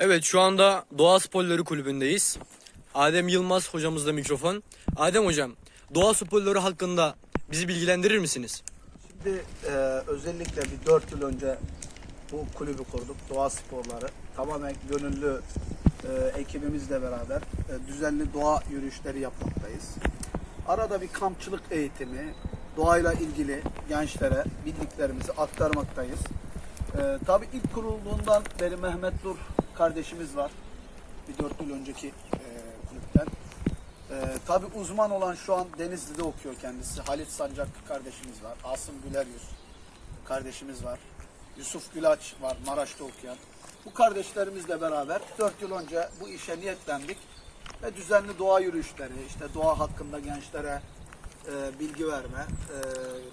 Evet şu anda Doğa Sporları Kulübü'ndeyiz. Adem Yılmaz hocamızda mikrofon. Adem hocam, doğa sporları hakkında bizi bilgilendirir misiniz? Şimdi e, özellikle bir 4 yıl önce bu kulübü kurduk. Doğa sporları. Tamamen gönüllü e, ekibimizle beraber e, düzenli doğa yürüyüşleri yapmaktayız. Arada bir kampçılık eğitimi, doğayla ilgili gençlere bildiklerimizi aktarmaktayız. E, tabii ilk kurulduğundan beri Mehmet Dur kardeşimiz var. Bir 4 yıl önceki e, kulüpten. Ee, tabii uzman olan şu an Denizli'de okuyor kendisi. Halit Sancak kardeşimiz var. Asım Güler Yüz kardeşimiz var. Yusuf Gülaç var Maraş'ta okuyan. Bu kardeşlerimizle beraber 4 yıl önce bu işe niyetlendik. Ve düzenli doğa yürüyüşleri, işte doğa hakkında gençlere e, bilgi verme, e,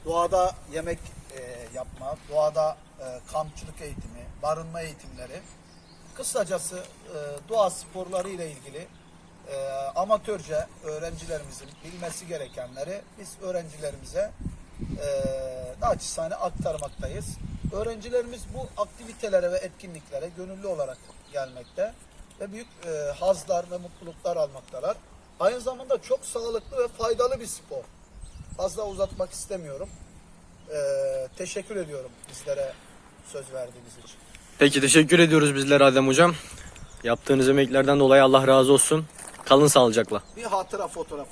doğada yemek e, yapma, doğada e, kampçılık eğitimi, barınma eğitimleri. Kısacası e, doğa sporları ile ilgili e, amatörce öğrencilerimizin bilmesi gerekenleri biz öğrencilerimize e, naçizane aktarmaktayız. Öğrencilerimiz bu aktivitelere ve etkinliklere gönüllü olarak gelmekte ve büyük e, hazlar ve mutluluklar almaktalar. Aynı zamanda çok sağlıklı ve faydalı bir spor. Fazla uzatmak istemiyorum. E, teşekkür ediyorum bizlere söz verdiğiniz için. Peki teşekkür ediyoruz bizler Adem hocam. Yaptığınız emeklerden dolayı Allah razı olsun. Kalın sağlıcakla. Bir hatıra fotoğrafı